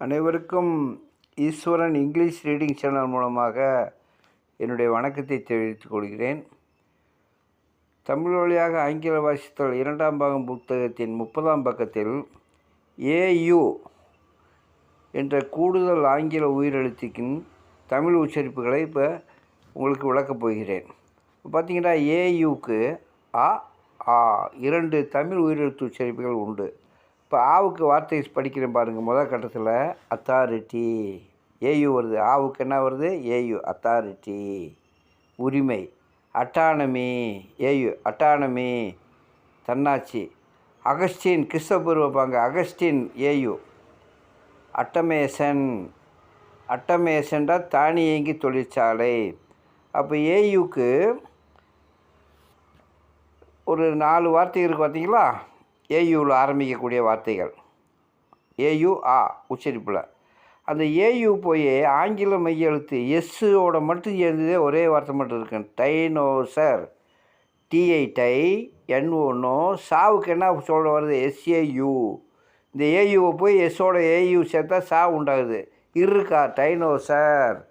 அனைவருக்கும் ஈஸ்வரன் English reading channel மூலமாக என்னுடைய வணக்கத்தை தெரிவித்துக் கொள்கிறேன். தமிழ் வழியாக ஆங்கில வாசித்தல் இரண்டாம் பாகம் புத்தகத்தின் முப்பதாம் பக்கத்தில் ஏயு என்ற கூடுதல் ஆங்கில உயிரெழுத்துக்கின் தமிழ் உச்சரிப்புகளை இப்போ உங்களுக்கு விளக்கப் போகிறேன். இப்போ பார்த்தீங்கன்னா ஏயுக்கு அ ஆ இரண்டு தமிழ் உயிரெழுத்து உச்சரிப்புகள் உண்டு. இப்போ ஆவுக்கு வார்த்தை படிக்கிறேன் பாருங்கள் முதல் கட்டத்தில் அத்தாரிட்டி ஏயு வருது. ஆவுக்கு என்ன வருது? ஏயு அத்தாரிட்டி உரிமை. அட்டானமி ஏயு அட்டானமி தன்னாட்சி. அகஸ்டின் கிறிஸ்தபர் பாங்க அகஸ்டின் ஏயு அட்டமேசன். அட்டமேசன்டா தானியங்கி தொழிற்சாலை. அப்போ ஏயுக்கு ஒரு நாலு வார்த்தை இருக்குது பார்த்தீங்களா ஏயுவில் ஆரம்பிக்கக்கூடிய வார்த்தைகள். ஏயு ஆ உச்சரிப்பில். அந்த ஏயு போய் ஆங்கில மைய எழுத்து எஸ்ஸோட மட்டும் சேர்ந்ததே ஒரே வார்த்தை மட்டும் இருக்கு. டைனோசர் டிஐ டை என்ஓனோ சாவுக்கு என்ன சொல்ல வருது? எஸ்ஏயு இந்த ஏயுவை போய் எஸ்ஸோட ஏயு சேர்த்தா சாவு உண்டாகுது. இருக்கா? டைனோசர்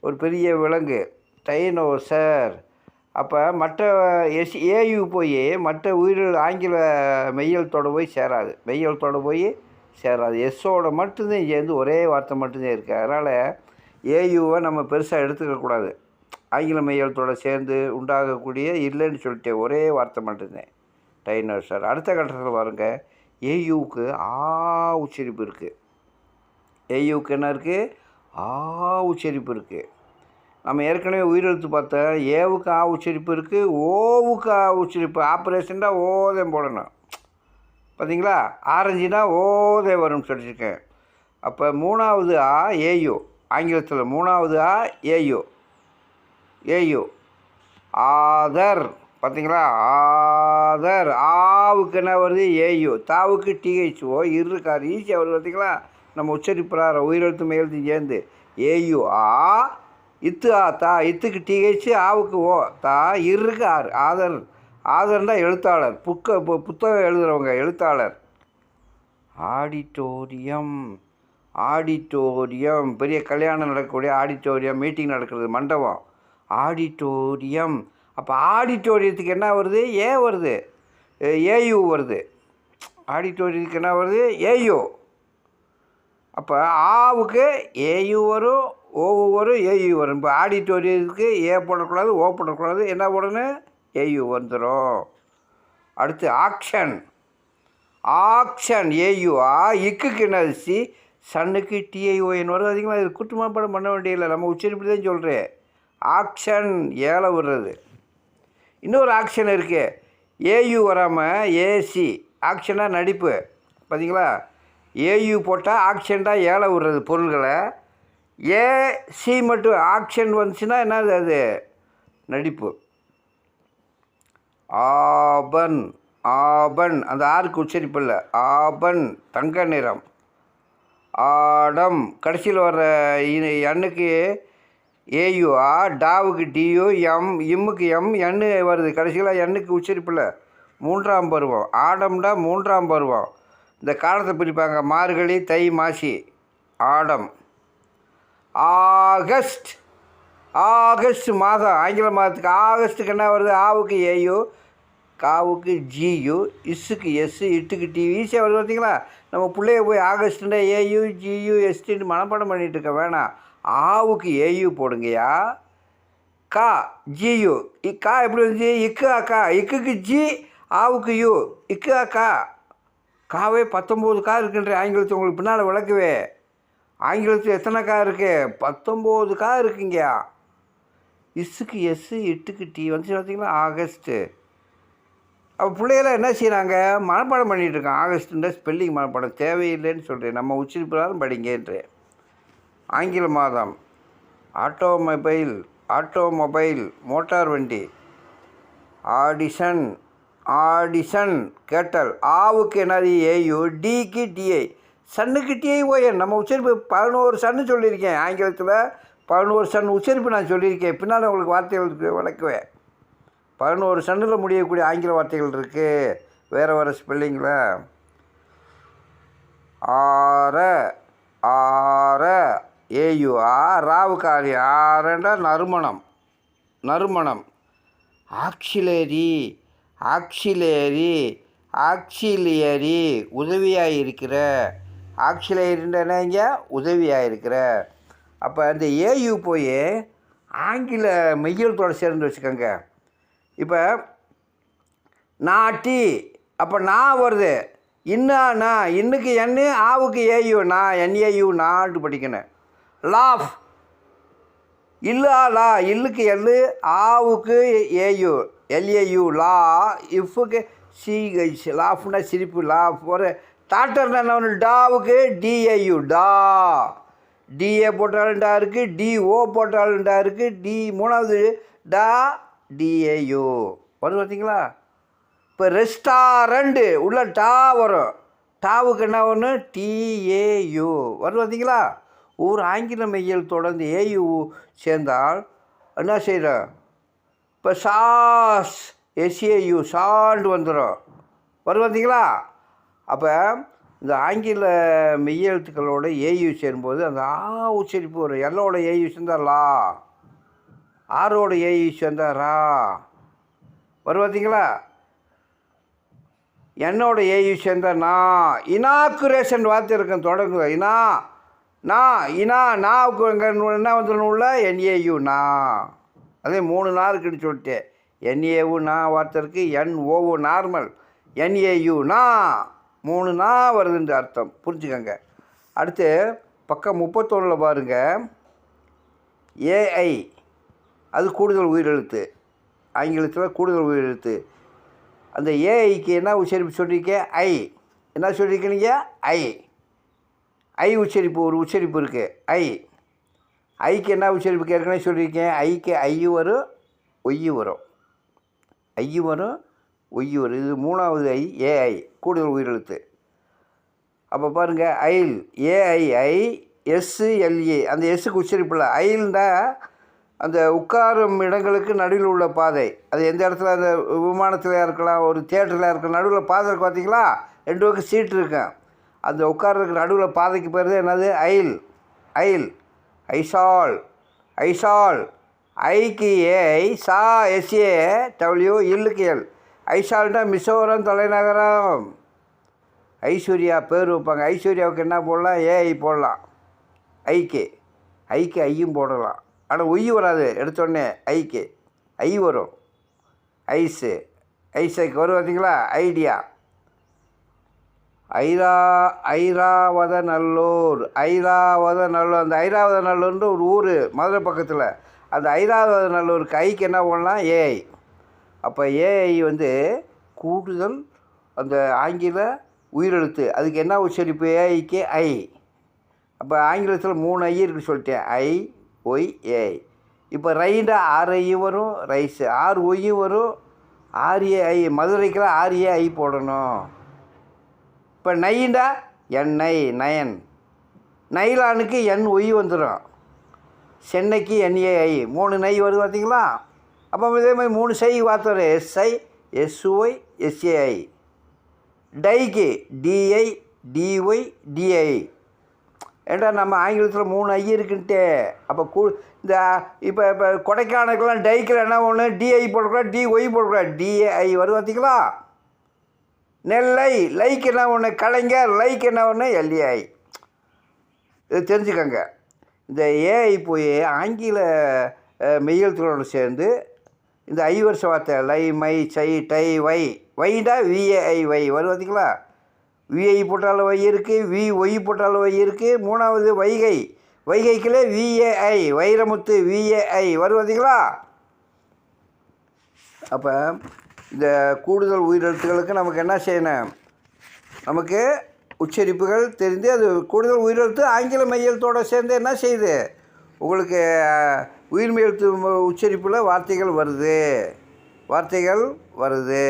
ஒரு பெரிய விலங்கு. டைனோசர் அப்போ மற்ற எஸ் ஏயு போய் மற்ற உயிரில் ஆங்கில மெய்யெழுத்தோட போய் சேராது. மெய்யெழுத்தோட போய் சேராது. எஸ்ஸோட மட்டும்தான் சேர்ந்து ஒரே வார்த்தை மட்டும்தான் இருக்குது அதனால் ஏயுவை நம்ம பெருசாக எடுத்துக்கக்கூடாது ஆங்கில மெய்யெழுத்தோட சேர்ந்து உண்டாகக்கூடிய இல்லைன்னு சொல்லிட்டு ஒரே வார்த்தை மட்டும்தான் டைனோசர். அடுத்த கட்டத்தில் பாருங்கள் ஏயுவுக்கு ஆ உச்சரிப்பு இருக்குது ஏயுவுக்கு என்ன இருக்குது ஆ உச்சரிப்பு இருக்குது நம்ம ஏற்கனவே உயிரெழுத்து பார்த்தா ஏவுக்கு ஆ உச்சரிப்பு இருக்குது ஓவுக்கு ஆ உச்சரிப்பு. ஆப்ரேஷன்டா ஓதே போடணும். பார்த்தீங்களா? ஆரஞ்சுனா ஓதே வரும்னு சொல்லியிருக்கேன். அப்போ மூணாவது ஆ ஏயோ. ஆங்கிலத்தில் மூணாவது ஆ ஏயு. ஏயோ. ஆதர். பார்த்தீங்களா? ஆதர். ஆவுக்கு என்ன வருது? ஏயோ. தாவுக்கு டிஹெச்ஓ. இருக்கார் ஈஸியாக வருது பார்த்தீங்களா? நம்ம உச்சரிப்புறார உயிரெழுத்து மெய்யெழுத்து சேர்ந்து ஏயு. ஆ இத்து ஆ தா இத்துக்கு டிஹெச் ஆவுக்கு ஓ தா இருக்கு ஆறு ஆதர் ஆதர்னா எழுத்தாளர் புக்க பு- புத்தகம் எழுதுகிறவங்க எழுத்தாளர். ஆடிட்டோரியம் ஆடிட்டோரியம் பெரிய கல்யாணம் நடக்கக்கூடிய ஆடிட்டோரியம் மீட்டிங் நடக்கிறது மண்டபம். ஆடிட்டோரியம் அப்போ ஆடிட்டோரியத்துக்கு என்ன வருது? ஏ வருது. ஏயு வருது. ஆடிட்டோரியத்துக்கு என்ன வருது? ஏயு அப்போ ஆவுக்கு ஏயு வரும் ஓவு வரும் ஏயு வரும். இப்போ ஆடிட்டோரியத்துக்கு ஏ போடக்கூடாது ஓ போடக்கூடாது என்ன போடணும்? ஏயு வந்துடும் அடுத்து ஆக்ஷன். Action A U. ஆ இக்குக்கு என்ன சி சன்னுக்கு டிஐஓஎன் வரும். அதிகமாக இது குட்டுமாப்படம் பண்ண வேண்டியதில்லை. நம்ம உச்சரிப்பு தான் சொல்கிறேன் ஆக்ஷன் ஏழை விடுறது. இன்னொரு ஆக்ஷன் இருக்குது ஏயு வராமல் ஏசி ஆக்ஷனாக நடிப்பு. பார்த்தீங்களா ஏயு போட்டால் ஆக்ஷன்டா ஏழை விடுறது பொருள்களை. ஏ சி மட்டும் ஆக்ஷன் வந்துச்சுன்னா என்னது அது? நடிப்பு. ஆபன் ஆபன். அந்த ஆறுக்கு உச்சரிப்பு இல்லை. ஆபன் தங்க நிறம். ஆடம். கடைசியில் வர எண்ணுக்கு A U? டாவுக்கு T U M M N வருது. கடைசியில் எண்ணுக்கு உச்சரிப்பு இல்லை. மூன்றாம் பருவம். ஆடம்டா மூன்றாம் பருவம். இந்த காலத்தை பிரிப்பாங்க மார்கழி தை மாசி ஆடம். ஆகஸ்ட் ஆகஸ்ட் மாதம் ஆங்கில மாதத்துக்கு ஆகஸ்ட்டுக்கு என்ன வருது? ஆவுக்கு ஏயு காவுக்கு ஜியு இஸ்ஸுக்கு எஸ்ஸு இட்டுக்கு டி ஈஸியாக வருது பார்த்தீங்களா நம்ம பிள்ளைய போய் ஆகஸ்ட்டுண்டா ஏயு ஜியு எஸ்டின்னு மனப்பாடம் பண்ணிகிட்டு இருக்க வேணாம். ஆவுக்கு ஏயு போடுங்கய்யா. கா ஜியு. இக்கா கா எப்படி வந்துச்சு இக்கு அக்கா. இக்குக்கு ஜி ஆவுக்கு யூ. இக்கு அக்கா. காவே பத்தொம்போது கா இருக்குன்றே ஆங்கிலத்தை உங்களுக்கு பின்னால் விளக்குவே. ஆங்கிலத்தில் எத்தனை கா இருக்கு? பத்தொம்போது கா இருக்குங்க. இஸ்ஸுக்கு எஸ்ஸு எட்டுக்கு டி வந்துச்சு பார்த்தீங்கன்னா ஆகஸ்ட்டு. அப்போ பிள்ளைகளாம் என்ன செய்கிறாங்க மனப்பாடம் பண்ணிகிட்டு இருக்கான் ஆகஸ்ட்டுன்ற ஸ்பெல்லிங் மனப்பாடம். தேவையில்லைன்னு சொல்கிறேன் நம்ம உச்சரிப்பினாலும் படிங்கன்றேன் ஆங்கில மாதம். ஆட்டோமொபைல் ஆட்டோமொபைல் மோட்டார் வண்டி. ஆடிஷன். ஆடிஷன் கேட்டல் ஆவுக்கு என்னது ஏயு டிக்கு டிஐ சன்னுக்கு டிஐ ஓஎன் நம்ம உச்சரிப்பு பதினோரு சன்னு சொல்லியிருக்கேன். ஆங்கிலத்தில் பதினோரு சன் உச்சரிப்பு நான் சொல்லியிருக்கேன். பின்னால் உங்களுக்கு வார்த்தைகள் விளக்குவேன். பதினோரு சன்னில் முடியக்கூடிய ஆங்கில வார்த்தைகள் இருக்குது வேறு வேறு ஸ்பெல்லிங்கில் ஆற ஆர ஏயு ஆ ராவுக்காரி ஆறண்டா நறுமணம். நறுமணம். ஆக்சிலேரி. ஆக்சிலேரி ஆக்சிலியரி உதவியாக இருக்கிற ஆக்சிலேரின்றங்க உதவியாக இருக்கிற அப்போ அந்த ஏயு போய் ஆங்கில மெய்யெழுத்தோட சேர்ந்து வச்சுக்கோங்க. இப்போ நாட்டி அப்போ நான் வருது. இன்னா நான் இன்னுக்கு என்னு ஆவுக்கு ஏயு நான் என்ஏயு நான்ட்டு படிக்கணும். லாஃப் இல்லா லா இல்லுக்கு எல்லு ஆவுக்கு ஏயு எல்ஏயு லா இஃபுக்கு சி லாஃப்னா சிரிப்பு லாஃப் ஒரு டாக்டர் என்ன ஒன்று டாவுக்கு டிஏயு டா. டிஏ போட்டாலும் டா இருக்குது டிஓ போட்டாலும் டா இருக்குது டி மூணாவது டா டிஏயு. வரும் பார்த்தீங்களா? இப்போ ரெஸ்டாரண்ட்டு உள்ள டா வரும். டாவுக்கு என்ன ஒன்று டிஏயு. வரும் பார்த்தீங்களா? ஊர் ஆங்கில மெய்யல் தொடர்ந்து ஏயு சேர்ந்தால் என்ன செய்கிறோம் இப்போ சாஸ் எஸ்ஏயு சாண்டு வந்துடும் வரும் வந்தீங்களா அப்போ இந்த ஆங்கில மெய்யெழுத்துக்களோட ஏயு சேரும்போது அந்த ஆ உச்சரிப்பு வரும். எல்லோட ஏயு சேர்ந்தால் லா ஆரோட ஏயு சேர்ந்தால் ரா. வரும் பார்த்தீங்களா? என்னோட ஏயு சேர்ந்தா நான் இனாக்குரேஷன் வார்த்தை இருக்கும் தொடர்ந்து இனா நான் இனா நாவுக்கு என்ன வந்துடணும் உள்ள? என்ஏயு நான் அதே மூணு நாள் இருக்குன்னு சொல்லிட்டு என்ஏவு நான் வார்த்தை இருக்குது என்ஓவு நார்மல். என்ஏயு நான் மூணு நா வருதுன்ற அர்த்தம். புரிஞ்சுக்கோங்க. அடுத்து பக்கம் முப்பத்தொன்னில் பாருங்கள் ஏஐ அது கூடுதல் உயிரெழுத்து. ஆங்கிலத்தில் கூடுதல் உயிரெழுத்து. அந்த ஏஐக்கு என்ன உச்சரிப்பு சொல்லியிருக்கேன் ஐ. என்ன சொல்லியிருக்கீங்க ஐ. ஐ உச்சரிப்பு ஒரு உச்சரிப்பு இருக்குது ஐ. ஐக்கு என்ன உச்சரிப்பு ஏற்கனவே சொல்லியிருக்கேன். ஐக்கு ஐயு வரும் ஒய்யு வரும். ஐயு வரும் ஒய்யு வரும். இது மூணாவது ஐ ஏஐ கூடுதல் உயிரெழுத்து. அப்போ பாருங்கள் ஐல் ஏஐஐ எஸ்எல்ஏ. அந்த எஸ்ஸுக்கு உச்சரிப்பில் ஐல்னா அந்த உட்காரும் இடங்களுக்கு நடுவில் உள்ள பாதை. அது எந்த இடத்துல? அந்த விமானத்தில் இருக்கலாம் ஒரு தியேட்டரில் இருக்கலாம். நடுவில் பாதை பார்த்தீங்களா ரெண்டு பக்கம் சீட் இருக்கும். அந்த உட்கார்றதுக்கு நடுவில் பாதைக்கு பேர் என்னது? ஐல் ஐல் ஐசால் ஐசால் ஐக்கு ஏஐ சா எஸ்ஏ டபிள்யூ இல்லுக்கு எல். ஐசால்னா மிசோரம் தலைநகரம். ஐஸ்வர்யா பேர் வைப்பாங்க. ஐஸ்வர்யாவுக்கு என்ன போடலாம்? ஏஐ போடலாம். ஐக்கு. ஐக்கு ஐயும் போடலாம். ஆனால் ஒய் வராது. எடுத்தோடனே ஐக்கு. ஐ வரும். ஐஸு. ஐசைக்கு வரும் பார்த்தீங்களா? ஐடியா. ஐரா ஐராவத நல்லூர் ஐராவத நல்லூர் அந்த ஐராவத நல்லூர்னு ஒரு ஊர் மதுரை பக்கத்தில். அந்த ஐராவத நல்லூருக்கு ஐக்கு என்ன பண்ணலாம் ஏஐ அப்போ ஏஐ வந்து கூடுதல் அந்த ஆங்கில உயிரெழுத்து. அதுக்கு என்ன உச்சரிப்பு? ஏஐக்கு ஐ அப்போ ஆங்கிலத்தில் மூணு ஐ இருக்குன்னு சொல்லிட்டேன். ஐ ஒய் ஏ இப்போ ரைண்டா ஆறு ஐயும் வரும் ரைஸு. ஆறு ஒய்யும் வரும் ஆர்ஏ ஐ மதுரைக்கெல்லாம் ஆர்ஏ ஐ போடணும். இப்போ நைண்டா எண்ணெய் நயன். நைலானுக்கு என் ஒய் வந்துடும் சென்னைக்கு என்ஏஐ மூணு நை வருது பார்த்தீங்களா அப்போ இதே மாதிரி மூணு சை வார்த்தை S I S Y S A I. டைக்கு T I T Y T I ஏண்டா நம்ம ஆங்கிலத்தில் மூணு ஐ இருக்குன்ட்டு. அப்போ கூ இந்த இப்போ இப்போ கொடைக்கானலுக்கெல்லாம் டைக்கில் என்ன ஒன்று டிஐ போடக்கூடாது டி ஒய் போடக்கூடாது டிஏஐ வருது பார்த்தீங்களா நெல்லை லைக் என்ன ஒன்று கலைஞர் லைக் என்ன ஒன்று எல்ஏஐ. இது தெரிஞ்சுக்கோங்க. இந்த ஏஐ போய் ஆங்கில மெய்யெழுத்துகளோடு சேர்ந்து இந்த ஐவர்ஷ வார்த்தை லை மை சை டை வை வைடா விஏஐ வை. வரும் பார்த்தீங்களா விஐ போட்டாலும் வை இருக்குது வி ஒய் போட்டாலும் வை இருக்குது மூணாவது வைகை. வைகைக்குள்ளே விஏஐ வைரமுத்து விஏஐ. வரும் பார்த்தீங்களா அப்போ இந்த கூடுதல் உயிரெழுத்துக்களுக்கு நமக்கு என்ன செய்யணும் நமக்கு உச்சரிப்புகள் தெரிந்து அது கூடுதல் உயிரெழுத்து ஆங்கில மையத்தோடு சேர்ந்து என்ன செய்யுது? உங்களுக்கு உயிர்மை எழுத்து உச்சரிப்பில் வார்த்தைகள் வருது. வார்த்தைகள் வருது.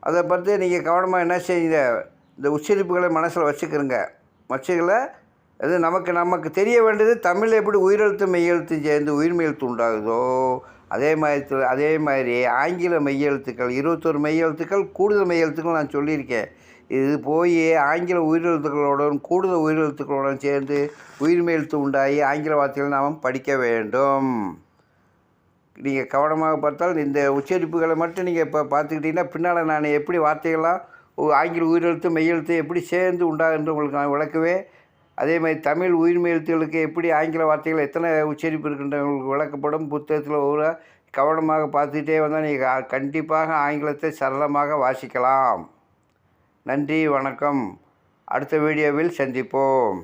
அதை பற்றி நீங்கள் கவனமாக என்ன செய்யுங்க? இந்த உச்சரிப்புகளை மனசில் வச்சுக்கிறங்க வச்சுக்கல அது நமக்கு நமக்கு தெரிய வேண்டியது தமிழ் எப்படி உயிரெழுத்து மெய்யெழுத்து சேர்ந்து உயிர்மெழுத்து உண்டாகுதோ அதே மாதிரி அதே மாதிரி ஆங்கில மெய்யெழுத்துக்கள் இருபத்தொரு மெய்யெழுத்துக்கள் கூடுதல் மெய்யெழுத்துக்கள் நான் சொல்லியிருக்கேன். இது போய் ஆங்கில உயிரெழுத்துக்களுடன் கூடுதல் உயிரெழுத்துக்களுடன் சேர்ந்து உயிர்மெழுத்து உண்டாகி ஆங்கில வார்த்தைகள் நாம் படிக்க வேண்டும். நீங்கள் கவனமாக பார்த்தால் இந்த உச்சரிப்புகளை மட்டும் நீங்கள் இப்போ பார்த்துக்கிட்டிங்கன்னா பின்னால் நான் எப்படி வார்த்தைகள்லாம் ஆங்கில உயிரெழுத்து மெய்யெழுத்து எப்படி சேர்ந்து உண்டாகுன்ற உங்களுக்கு நான் விளக்குவேன். அதே மாதிரி தமிழ் உயிர்மை எழுத்துகளுக்கு எப்படி ஆங்கில வார்த்தைகள் எத்தனை உச்சரிப்பு இருக்கின்ற உங்களுக்கு விளக்கப்படும். புத்தகத்தில் ஒரு கவனமாக பார்த்துக்கிட்டே வந்தால் நீங்கள் கண்டிப்பாக ஆங்கிலத்தை சரளமாக வாசிக்கலாம். நன்றி வணக்கம். அடுத்த வீடியோவில் சந்திப்போம்.